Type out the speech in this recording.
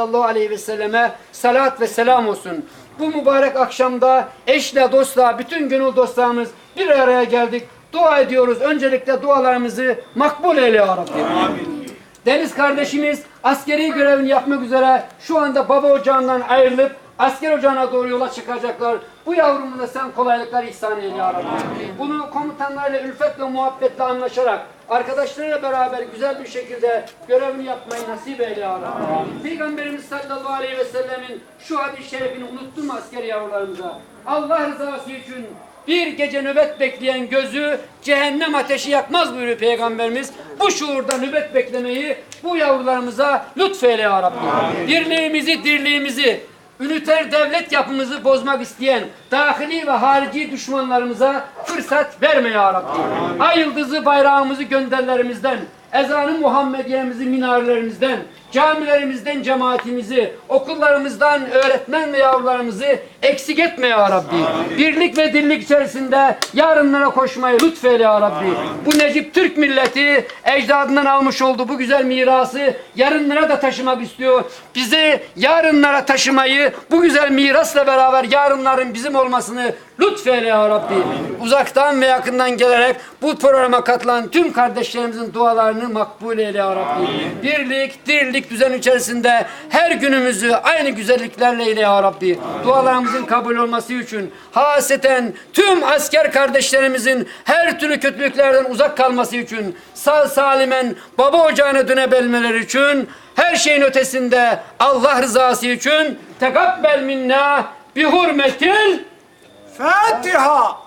sallallahu aleyhi ve selleme salat ve selam olsun. Bu mübarek akşamda eşle dostla bütün gönül dostlarımız bir araya geldik. Dua ediyoruz. Öncelikle dualarımızı makbul eyle ya Rabbi. Deniz kardeşimiz askeri görevini yapmak üzere şu anda baba ocağından ayrılıp asker ocağına doğru yola çıkacaklar. Bu yavrumuna da sen kolaylıklar ihsan eyle ya Rabbi. Bunu komutanlarla ülfet ve muhabbetle anlaşarak arkadaşlarıyla beraber güzel bir şekilde görevini yapmayı nasip eyle ya Rabbi. Peygamberimiz sallallahu aleyhi ve sellemin şu hadis-i şerifini unutturma askeri yavrularımıza. Allah rızası için bir gece nöbet bekleyen gözü cehennem ateşi yakmaz buyuruyor Peygamberimiz. Bu şuurda nöbet beklemeyi bu yavrularımıza lütfeyle ya Rabbi. Birliğimizi, dirliğimizi, üniter devlet yapımızı bozmak isteyen dahili ve harici düşmanlarımıza fırsat verme ya Rabbi. Ay yıldızı bayrağımızı gönderlerimizden, ezanı Muhammediyemizi minarelerimizden, camilerimizden cemaatimizi, okullarımızdan öğretmen ve yavrularımızı eksik etme ya Rabbi. Birlik ve dirlik içerisinde yarınlara koşmayı lütfeyle ya Rabbi. Bu Necip Türk milleti ecdadından almış olduğu bu güzel mirası yarınlara da taşımak istiyor. Bizi yarınlara taşımayı bu güzel mirasla beraber yarınların bizim olmasını lütfeyle ya Rabbi. Uzaktan ve yakından gelerek bu programa katılan tüm kardeşlerimizin dualarını makbul eyle ya Rabbi. Birlik, dirlik düzen içerisinde her günümüzü aynı güzelliklerle eyle ya Rabbi. Dualarımızın kabul olması için haseten tüm asker kardeşlerimizin her türlü kötülüklerden uzak kalması için sağ salimen baba ocağına dönebilmeleri için her şeyin ötesinde Allah rızası için tekabbel minna بحرمة الفاتحة